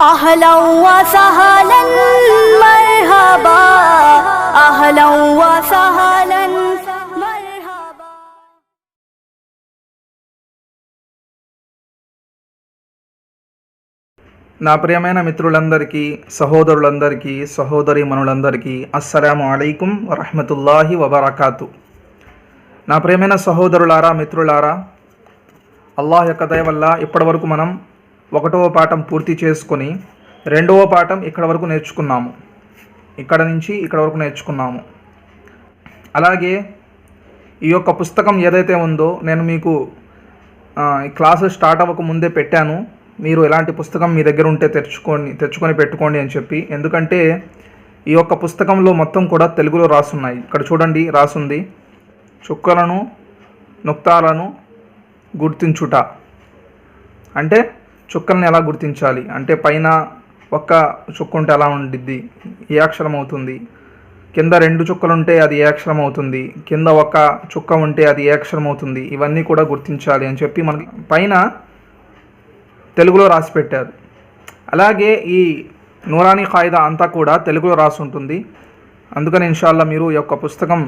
أهلا وسهلا مرحبا أهلا وسهلا مرحبا నా ప్రియమైన మిత్రులందరికీ సహోదరులందరికీ సహోదరి మనులందరికీ అస్సలాము అలైకుం వరహమతుల్లాహి వబర్కాతు నా ప్రియమైన సహోదరులారా మిత్రులారా అల్లాహ్ యొక్క దయ వల్ల ఇప్పటివరకు మనం ఒకటవ పాఠం పూర్తి చేసుకొని రెండవ పాఠం ఇక్కడ వరకు నేర్చుకున్నాము. ఇక్కడ నుంచి ఇక్కడ వరకు నేర్చుకున్నాము. అలాగే ఈ యొక్క పుస్తకం ఏదైతే ఉందో నేను మీకు ఈ క్లాసు స్టార్ట్ అవ్వక ముందే పెట్టాను. మీరు ఎలాంటి పుస్తకం మీ దగ్గర ఉంటే తెచ్చుకొని తెచ్చుకొని పెట్టుకోండి అని చెప్పి. ఎందుకంటే ఈ యొక్క పుస్తకంలో మొత్తం కూడా తెలుగులో రాసున్నాయి. ఇక్కడ చూడండి రాసుంది. చుక్కలను నుక్తాలను గుర్తించుట. అంటే చుక్కల్ని ఎలా గుర్తించాలి? అంటే పైన ఒక్క చుక్క ఉంటే ఎలా ఉండిద్ది? ఏ అక్షరం అవుతుంది? కింద రెండు చుక్కలు ఉంటే అది ఏ అక్షరం అవుతుంది? కింద ఒక చుక్క ఉంటే అది ఏ అక్షరం అవుతుంది? ఇవన్నీ కూడా గుర్తించాలి అని చెప్పి మనకి పైన తెలుగులో రాసి పెట్టారు. అలాగే ఈ నూరానీ ఖాయిదా అంతా కూడా తెలుగులో రాసి ఉంటుంది. అందుకని ఇన్షాల్లా మీరు ఈ యొక్క పుస్తకం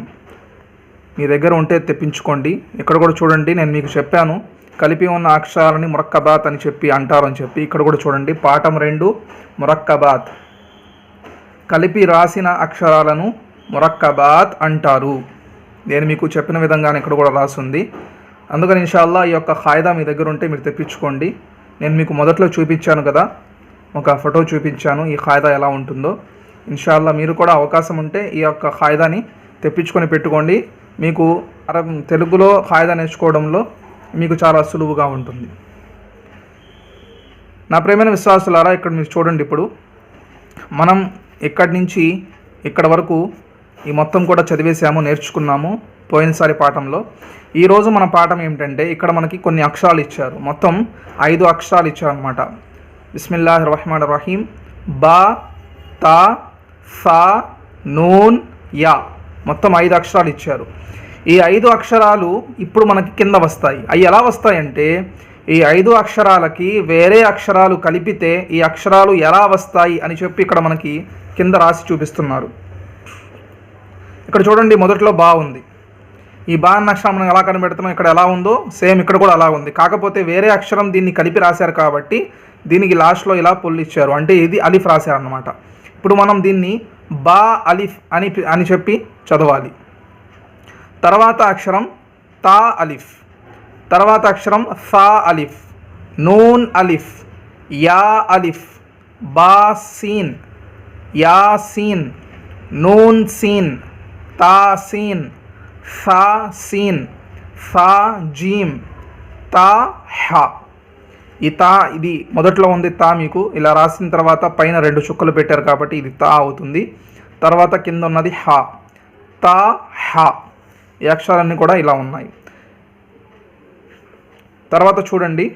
మీ దగ్గర ఉంటే తెప్పించుకోండి. ఇక్కడ కూడా చూడండి నేను మీకు చెప్పాను. కలిపి ఉన్న అక్షరాలని మురక్కబాత్ అని చెప్పి అంటారని చెప్పి ఇక్కడ కూడా చూడండి. పాఠం రెండు మురక్కబాత్. కలిపి రాసిన అక్షరాలను మురక్కబాత్ అంటారు. నేను మీకు చెప్పిన విధంగానే ఇక్కడ కూడా రాసుంది. అందుకని ఇన్షాల్లా ఈ యొక్క ఖాయిదా మీ దగ్గర ఉంటే మీరు తెప్పించుకోండి. నేను మీకు మొదట్లో చూపించాను కదా ఒక ఫోటో చూపించాను ఈ ఖాయిదా ఎలా ఉంటుందో. ఇన్షాల్లా మీరు కూడా అవకాశం ఉంటే ఈ యొక్క ఖాయిదాని తెప్పించుకొని పెట్టుకోండి. మీకు అరబ్ తెలుగులో ఖాయిదా నేర్చుకోవడంలో మీకు చాలా సులువుగా ఉంటుంది. నా ప్రేమైన విశ్వాసులారా ఇక్కడ మీరు చూడండి ఇప్పుడు. మనం ఇక్కడి నుంచి ఇక్కడ వరకు ఈ మొత్తం కూడా చదివేసాము నేర్చుకున్నాము పోయినసారి పాఠంలో. ఈరోజు మన పాఠం ఏమిటంటే ఇక్కడ మనకి కొన్ని అక్షరాలు ఇచ్చారు. మొత్తం ఐదు అక్షరాలు ఇచ్చారు అనమాట బిస్మిల్లాహ్ రహమాన్ రహీం బా తా ఫా నూన్ యా. మొత్తం ఐదు అక్షరాలు ఇచ్చారు. ఈ ఐదు అక్షరాలు ఇప్పుడు మనకి కింద వస్తాయి. అవి ఎలా వస్తాయంటే ఈ ఐదు అక్షరాలకి వేరే అక్షరాలు కలిపితే ఈ అక్షరాలు ఎలా వస్తాయి అని చెప్పి ఇక్కడ మనకి కింద రాసి చూపిస్తున్నారు. ఇక్కడ చూడండి మొదట్లో బా ఉంది. ఈ బా అన్న అక్షరం మనం ఎలా కనిపెడతామో ఇక్కడ ఎలా ఉందో సేమ్ ఇక్కడ కూడా అలా ఉంది. కాకపోతే వేరే అక్షరం దీన్ని కలిపి రాశారు కాబట్టి దీనికి లాస్ట్లో ఇలా పొల్లు ఇచ్చారు. అంటే ఇది అలిఫ్ రాశారు అన్నమాట ఇప్పుడు మనం దీన్ని బా అలిఫ్ అని అని చెప్పి చదవాలి. తర్వాత అక్షరం తా అలిఫ్. తర్వాత అక్షరం ఫా అలిఫ్. నూన్ అలిఫ్. యా అలిఫ్. బా సీన్. యా సీన్. నూన్ సీన్. తా సీన్. సా సీన్. సా జీమ్. తా హ. ఈ తా ఇది మొదట్లో ఉంది తా మీకు. ఇలా రాసిన తర్వాత పైన రెండు చుక్కలు పెట్టారు కాబట్టి ఇది తా అవుతుంది. తర్వాత కింద ఉన్నది హ. తా హ. ఈ అక్షరాలన్నీ కూడా ఇలా ఉన్నాయి. తర్వాత చూడండి.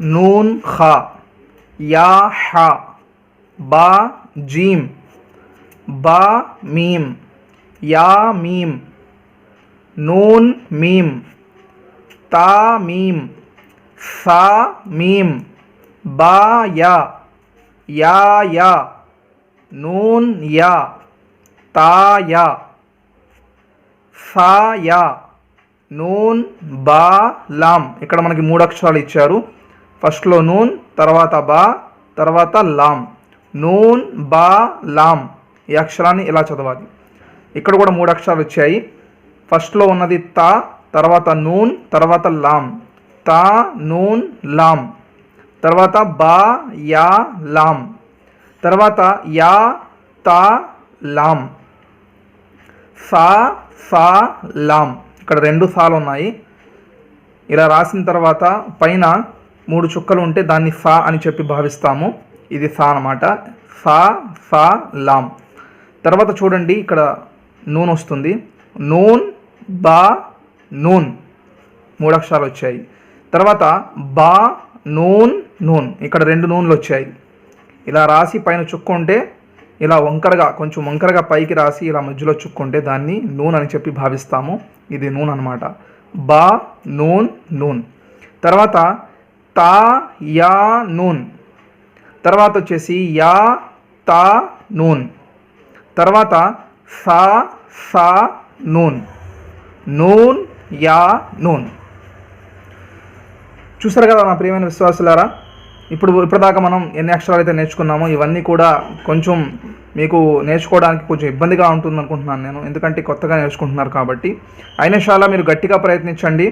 నూన్ హ యా హ బా జీమ్ బా మీమ్ యా మీమ్ నూన్ మీమ్ తా మీమ్ సా మీమ్ బా యా యా యా నూన్ యా. తాయ. యా నూన్ బా లామ్ ఇక్కడ మనకి మూడు అక్షరాలు ఇచ్చారు. ఫస్ట్లో నూన్ తర్వాత బా తర్వాత లామ్ నూన్ బా లామ్ ఈ అక్షరాన్ని ఇలా చదవాలి. ఇక్కడ కూడా మూడు అక్షరాలు వచ్చాయి. ఫస్ట్లో ఉన్నది తా తర్వాత నూన్ తర్వాత లామ్ తా నూన్ లామ్ తర్వాత బా యా లామ్ తర్వాత యా తా లామ్ సా సా లామ్ ఇక్కడ రెండు సాలు ఉన్నాయి. ఇలా రాసిన తర్వాత పైన మూడు చుక్కలు ఉంటే దాన్ని సా అని చెప్పి భావిస్తాము. ఇది సా అన్నమాట. సా సా లామ్ తర్వాత చూడండి ఇక్కడ నూన్ వస్తుంది. నూన్ బా నూన్. మూడు అక్షరాలు వచ్చాయి. తర్వాత బా నూన్ నూన్. ఇక్కడ రెండు నూన్లు వచ్చాయి. ఇలా రాసి పైన చుక్క ఉంటే ఇలా వంకరగా కొంచెం వంకరగా పైకి రాసి ఇలా మధ్యలో చుక్కుంటే దాన్ని నూన్ అని చెప్పి భావిస్తాము. ఇది నూన్ అనమాట బా నూన్ నూన్. తర్వాత తా యా నూన్. తర్వాత వచ్చేసి యా తా నూన్. తర్వాత సా సా నూన్. నూన్ యా నూన్. చూసారు కదా నా ప్రియమైన విశ్వాసులారా? ఇప్పుడు ఇప్పటిదాకా మనం ఎన్ని అక్షరాలు అయితే నేర్చుకున్నామో ఇవన్నీ కూడా కొంచెం మీకు నేర్చుకోవడానికి కొంచెం ఇబ్బందిగా ఉంటుంది అనుకుంటున్నాను నేను. ఎందుకంటే కొత్తగా నేర్చుకుంటున్నారు కాబట్టి. అయినా షాలా మీరు గట్టిగా ప్రయత్నించండి.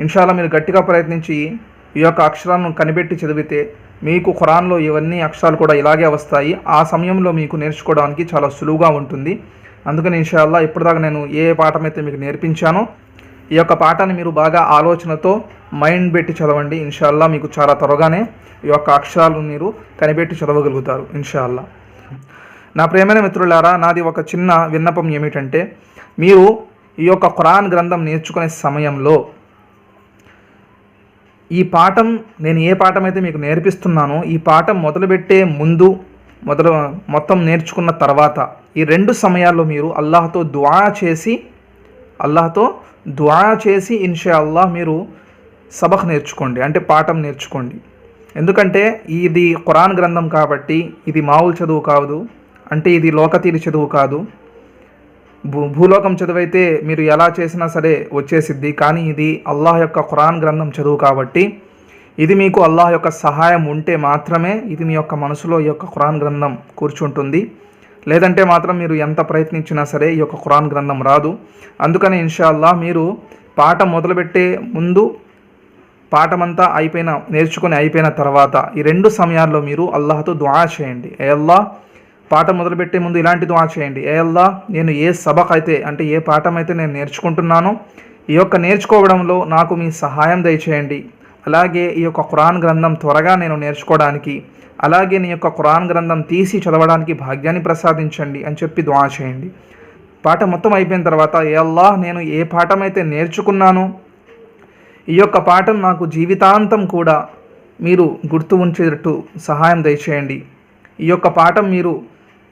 ఇన్షాలా మీరు గట్టిగా ప్రయత్నించి ఈ యొక్క అక్షరాలను కనిపెట్టి చదివితే మీకు ఖురాన్లో ఇవన్నీ అక్షరాలు కూడా ఇలాగే వస్తాయి. ఆ సమయంలో మీకు నేర్చుకోవడానికి చాలా సులువుగా ఉంటుంది. అందుకని ఇన్షాల్లా ఇప్పటిదాకా నేను ఏ పాఠం అయితే మీకు నేర్పించానో ఈ యొక్క పాఠాన్ని మీరు బాగా ఆలోచనతో మైండ్ పెట్టి చదవండి ఇన్షాల్లా మీకు చాలా త్వరగానే ఈ యొక్క అక్షరాలు మీరు కనిపెట్టి చదవగలుగుతారు ఇన్షాల్లా. నా ప్రేమైన మిత్రులారా నాది ఒక చిన్న విన్నపం ఏమిటంటే మీరు ఈ యొక్క ఖురాన్ గ్రంథం నేర్చుకునే సమయంలో ఈ పాఠం నేను ఏ పాఠం అయితే మీకు నేర్పిస్తున్నానో ఈ పాఠం మొదలుపెట్టే ముందు మొదలు మొత్తం నేర్చుకున్న తర్వాత ఈ రెండు సమయాల్లో మీరు అల్లాహ్తో దువా చేసి అల్లాహ్తో దుఆ చేసి ఇన్షా అల్లాహ్ మీరు సబక్ నేర్చుకోండి అంటే పాఠం నేర్చుకోండి. ఎందుకంటే ఇది ఖురాన్ గ్రంథం కాబట్టి ఇది మామూలు చదువు కాదు అంటే ఇది లోకతీరి చదువు కాదు. భూ భూలోకం చదువైతే మీరు ఎలా చేసినా సరే వచ్చేసిద్ది కానీ ఇది అల్లాహ్ యొక్క ఖురాన్ గ్రంథం చదువు కాబట్టి ఇది మీకు అల్లాహ్ యొక్క సహాయం ఉంటే మాత్రమే ఇది మీ యొక్క మనసులో ఈ యొక్క ఖురాన్ గ్రంథం కూర్చుంటుంది. లేదంటే మాత్రం మీరు ఎంత ప్రయత్నించినా సరే ఈ యొక్క ఖురాన్ గ్రంథం రాదు. అందుకని ఇన్షాల్లా మీరు పాట మొదలుపెట్టే ముందు పాఠమంతా అయిపోయిన నేర్చుకొని అయిపోయిన తర్వాత ఈ రెండు సమయాల్లో మీరు అల్లాహతో దుఆ చేయండి. ఏ అల్లా పాఠం మొదలుపెట్టే ముందు ఇలాంటి దుఆ చేయండి. ఏ అల్లా నేను ఏ సబక్ అయితే అంటే ఏ పాఠం అయితే నేను నేర్చుకుంటున్నానో ఈ యొక్క నేర్చుకోవడంలో నాకు మీ సహాయం దయచేయండి. అలాగే ఈ యొక్క ఖురాన్ గ్రంథం త్వరగా నేను నేర్చుకోవడానికి అలాగే నీ యొక్క ఖురాన్ గ్రంథం తీసి చదవడానికి భాగ్యాన్ని ప్రసాదించండి అని చెప్పి దుఆ చేయండి. పాట మొత్తం అయిపోయిన తర్వాత ఏ అల్లాహ్ నేను ఏ పాఠం అయితే నేర్చుకున్నానో ఈ యొక్క పాఠం నాకు జీవితాంతం కూడా మీరు గుర్తు ఉంచేటట్టు సహాయం దయచేయండి. ఈ యొక్క పాఠం మీరు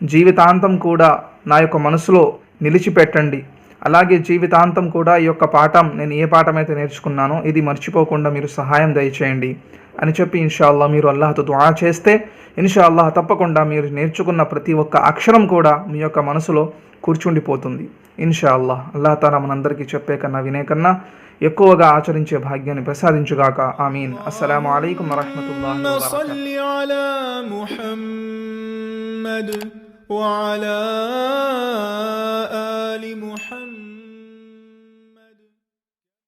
జీవితాంతం కూడా నా యొక్క మనసులో నిలిచిపెట్టండి. అలాగే జీవితాంతం కూడా ఈ యొక్క పాఠం నేను ఏ పాఠం అయితే నేర్చుకున్నానో ఇది మర్చిపోకుండా మీరు సహాయం దయచేయండి అని చెప్పి ఇన్షాల్లా మీరు అల్లాహతో దుఆ చేస్తే ఇన్షాల్లాహ్ తప్పకుండా మీరు నేర్చుకున్న ప్రతి ఒక్క అక్షరం కూడా మీ యొక్క మనసులో కూర్చుండిపోతుంది ఇన్షాల్లాహ్ అల్లాహ్ తాలా మనందరికీ చెప్పే కన్నా వినే కన్నా ఎక్కువగా ఆచరించే భాగ్యాన్ని ప్రసాదించుగాక ఆమీన్ అస్సలాము అలైకుం వరహమతుల్లాహి اللهم వబరకాతుహు صل على محمد وعلى آل محمد